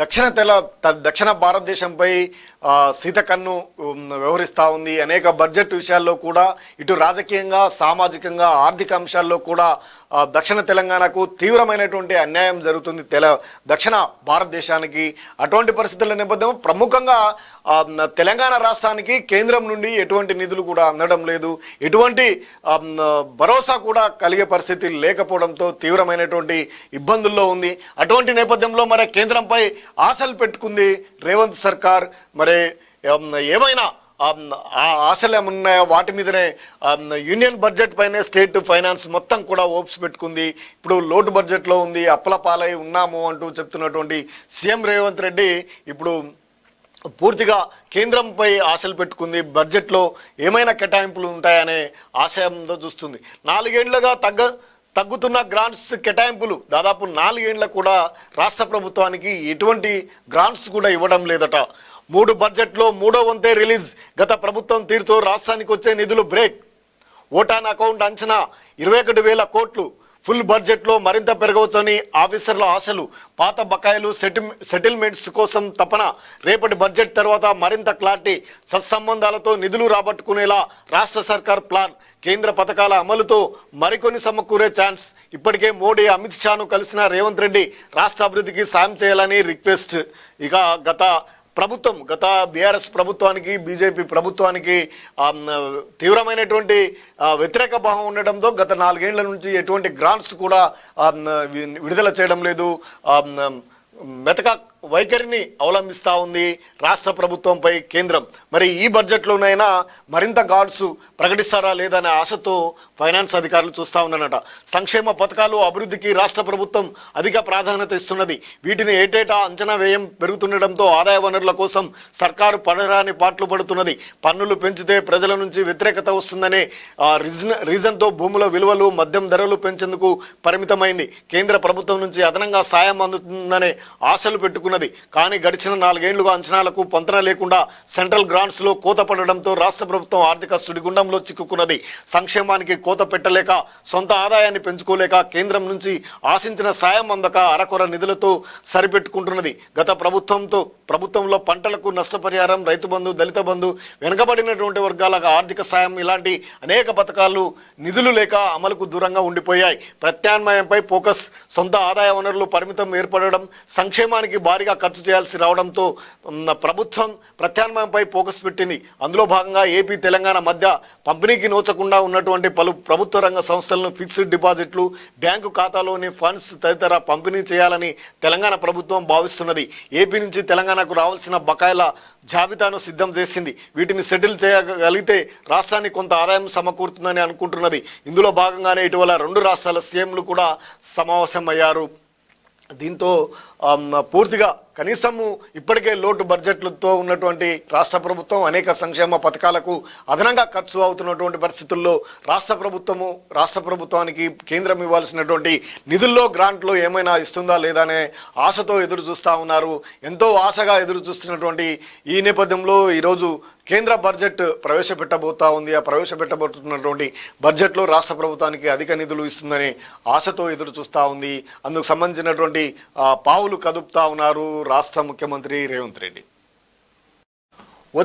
దక్షిణ తెల దక్షిణ భారతదేశంపై సీతకన్ను వ్యవహరిస్తూ ఉంది. అనేక బడ్జెట్ విషయాల్లో కూడా ఇటు రాజకీయంగా సామాజికంగా ఆర్థిక అంశాల్లో కూడా దక్షిణ తెలంగాణకు తీవ్రమైనటువంటి అన్యాయం జరుగుతుంది తెల దక్షిణ భారతదేశానికి. అటువంటి పరిస్థితుల నేపథ్యం ప్రముఖంగా తెలంగాణ రాష్ట్రానికి కేంద్రం నుండి ఎటువంటి నిధులు కూడా అందడం లేదు. ఎటువంటి భరోసా కూడా కలిగే పరిస్థితి లేకపోవడంతో తీవ్రమైనటువంటి ఇబ్బందుల్లో ఉంది. అటువంటి నేపథ్యంలో మరి కేంద్రంపై ఆశలు పెట్టుకుంది రేవంత్ సర్కార్. మరి ఏమైనా ఆ ఆశలు ఏమున్నాయో వాటి మీదనే యూనియన్ బడ్జెట్ పైనే స్టేట్ ఫైనాన్స్ మొత్తం కూడా ఓప్స్ పెట్టుకుంది. ఇప్పుడు లోటు బడ్జెట్లో ఉంది అప్పల పాలై ఉన్నాము అంటూ చెప్తున్నటువంటి సీఎం రేవంత్ రెడ్డి ఇప్పుడు పూర్తిగా కేంద్రంపై ఆశలు పెట్టుకుంది. బడ్జెట్లో ఏమైనా కేటాయింపులు ఉంటాయనే ఆశయంతో చూస్తుంది. నాలుగేండ్లుగా తగ్గ తగ్గుతున్న గ్రాంట్స్ కేటాయింపులు. దాదాపు నాలుగేండ్ల కూడా రాష్ట్ర ప్రభుత్వానికి ఎటువంటి గ్రాంట్స్ కూడా ఇవ్వడం లేదట. మూడు బడ్జెట్లో మూడో వంతే రిలీజ్ గత ప్రభుత్వం తీరుతో రాష్ట్రానికి వచ్చే నిధులు బ్రేక్ ఓటాన్ అకౌంట్ అంచనా ఇరవై ఒకటి వేల కోట్లు. ఫుల్ బడ్జెట్లో మరింత పెరగవచ్చని ఆఫీసర్ల ఆశలు. పాత బకాయిలు సెటిల్మెంట్స్ కోసం తపన. రేపటి బడ్జెట్ తర్వాత మరింత క్లారిటీ. సత్సంబంధాలతో నిధులు రాబట్టుకునేలా రాష్ట్ర సర్కార్ ప్లాన్. కేంద్ర పథకాల అమలుతో మరికొన్ని సమకూరే ఛాన్స్. ఇప్పటికే మోడీ అమిత్ షాను కలిసిన రేవంత్ రెడ్డి రాష్ట్ర అభివృద్ధికి సాయం చేయాలని రిక్వెస్ట్. ఇక గత ప్రభుత్వం గత బీఆర్ఎస్ ప్రభుత్వానికి బీజేపీ ప్రభుత్వానికి తీవ్రమైనటువంటి వ్యతిరేక భావం ఉండడంతో గత నాలుగేళ్ళ నుంచి ఎటువంటి గ్రాంట్స్ కూడా విడుదల చేయడం లేదు. మెతక వైఖరిని అవలంబిస్తూ ఉంది రాష్ట్ర ప్రభుత్వంపై కేంద్రం. మరి ఈ బడ్జెట్లోనైనా మరింత గాడ్స్ ప్రకటిస్తారా లేదనే ఆశతో ఫైనాన్స్ అధికారులు చూస్తూ ఉన్నారట. సంక్షేమ పథకాలు అభివృద్ధికి రాష్ట్ర ప్రభుత్వం అధిక ప్రాధాన్యత ఇస్తున్నది. వీటిని ఏటేటా అంచనా వ్యయం పెరుగుతుండటంతో ఆదాయ వనరుల కోసం సర్కారు పడరాని పాట్లు పడుతున్నది. పన్నులు పెంచితే ప్రజల నుంచి వ్యతిరేకత వస్తుందనే ఆ, రీజన్ రీజన్తో భూముల విలువలు మద్యం ధరలు పెంచేందుకు పరిమితమైంది. కేంద్ర ప్రభుత్వం నుంచి అదనంగా సాయం అందుతుందనే ఆశలు ఉన్నది. కానీ గడిచిన నాలుగేళ్ళుగా అంచనాలకు పొంతన లేకుండా సెంట్రల్ గ్రాంట్స్లో కోత పడడంతో రాష్ట్ర ప్రభుత్వం ఆర్థిక సుడిగుండంలో చిక్కుకున్నది. సంక్షేమానికి కోత పెట్టలేక సొంత ఆదాయాన్ని పెంచుకోలేక కేంద్రం నుంచి ఆశించిన సాయం అందక అరకొర నిధులతో సరిపెట్టుకుంటున్నది. గత ప్రభుత్వంతో ప్రభుత్వంలో పంటలకు నష్టపరిహారం రైతు బంధు దళిత బంధు వెనుకబడినటువంటి వర్గాలకు ఆర్థిక సాయం ఇలాంటి అనేక పథకాలు నిధులు లేక అమలుకు దూరంగా ఉండిపోయాయి. ప్రత్యామ్నాయంపై ఫోకస్ సొంత ఆదాయ వనరులు పరిమితం ఏర్పడడం సంక్షేమానికి భారీగా ఖర్చు చేయాల్సి రావడంతో ప్రభుత్వం ప్రత్యామ్నాయంపై ఫోకస్ పెట్టింది. అందులో భాగంగా ఏపీ తెలంగాణ మధ్య పంపిణీకి నోచకుండా ఉన్నటువంటి పలు ప్రభుత్వ రంగ సంస్థలను ఫిక్స్డ్ డిపాజిట్లు బ్యాంకు ఖాతాలోని ఫండ్స్ తదితర పంపిణీ చేయాలని తెలంగాణ ప్రభుత్వం భావిస్తున్నది. ఏపీ నుంచి తెలంగాణకు రావాల్సిన బకాయిల జాబితాను సిద్ధం చేసింది. వీటిని సెటిల్ చేయగలిగితే రాష్ట్రానికి కొంత ఆదాయం సమకూరుతుందని అనుకుంటున్నది. ఇందులో భాగంగానే ఇటీవల రెండు రాష్ట్రాల సీఎంలు కూడా సమావేశమయ్యారు. దీంతో పూర్తిగా కనీసము ఇప్పటికే లోటు బడ్జెట్లతో ఉన్నటువంటి రాష్ట్ర ప్రభుత్వం అనేక సంక్షేమ పథకాలకు అదనంగా ఖర్చు అవుతున్నటువంటి పరిస్థితుల్లో రాష్ట్ర ప్రభుత్వము రాష్ట్ర ప్రభుత్వానికి కేంద్రం ఇవ్వాల్సినటువంటి నిధుల్లో గ్రాంట్లో ఏమైనా ఇస్తుందా లేదా అనే ఆశతో ఎదురు చూస్తూ ఉన్నారు. ఎంతో ఆశగా ఎదురు చూస్తున్నటువంటి ఈ నేపథ్యంలో ఈరోజు కేంద్ర బడ్జెట్ ప్రవేశపెట్టబోతా ఉంది. ఆ ప్రవేశపెట్టబోతున్నటువంటి బడ్జెట్లో రాష్ట్ర ప్రభుత్వానికి అధిక నిధులు ఇస్తుందని ఆశతో ఎదురు చూస్తూ ఉంది. అందుకు సంబంధించినటువంటి పావులు కదుపుతా ఉన్నారు. రాష్ట్ర ముఖ్యమంత్రి రేవంత్ రెడ్డి.